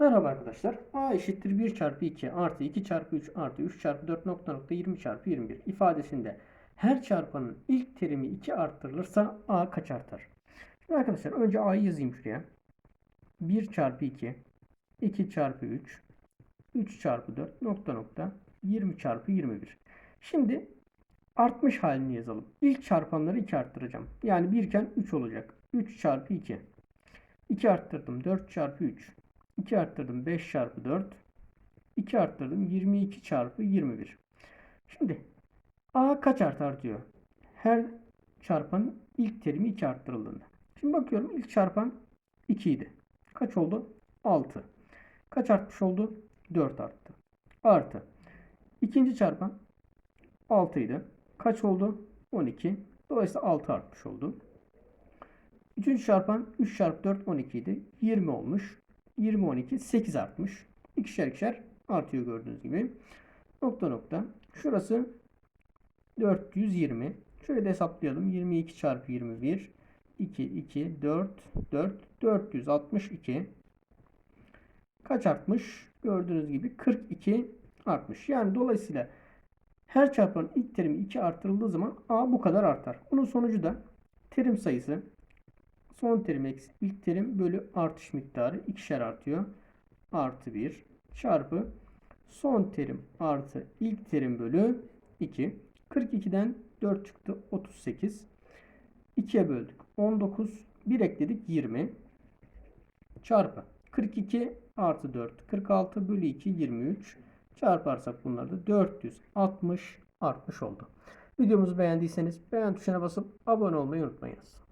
Merhaba arkadaşlar. A eşittir 1 çarpı 2 artı 2 çarpı 3 artı 3 çarpı 4 nokta nokta 20 çarpı 21 ifadesinde her çarpanın ilk terimi 2 arttırılırsa A kaç artar? Şimdi arkadaşlar önce A'yı yazayım şuraya. 1 çarpı 2 2 çarpı 3 3 çarpı 4 nokta nokta 20 çarpı 21. Şimdi artmış halini yazalım. İlk çarpanları 2 arttıracağım. Yani 1 iken 3 olacak. 3 çarpı 2. 2 arttırdım 4 çarpı 3. 2 arttırdım 5 çarpı 4. 2 arttırdım 22 çarpı 21. Şimdi A kaç artar diyor. Her çarpanın ilk terimi 2 arttırıldığında. Şimdi bakıyorum ilk çarpan 2 idi. Kaç oldu? 6. Kaç artmış oldu? 4 arttı. Artı. İkinci çarpan 6 idi. Kaç oldu? 12. Dolayısıyla 6 artmış oldu. Üçüncü çarpan 3 çarpı 4 12 idi. 20 olmuş. 20 12 8 artmış. İkişer ikişer artıyor gördüğünüz gibi. Nokta nokta. Şurası 420. Şöyle de hesaplayalım. 22 çarpı 21 2 2 4 4 462 kaç artmış? Gördüğünüz gibi 42 artmış. Yani dolayısıyla her çarpanın ilk terimi 2 artırıldığı zaman A bu kadar artar. Bunun sonucu da terim sayısı son terim eksi ilk terim bölü artış miktarı ikişer artıyor. Artı 1 çarpı son terim artı ilk terim bölü 2. 42'den 4 çıktı 38. 2'ye böldük 19. 1 ekledik 20. Çarpı 42 artı 4 46 bölü 2 23. Çarparsak bunları da 460 artmış oldu. Videomuzu beğendiyseniz beğen tuşuna basıp abone olmayı unutmayınız.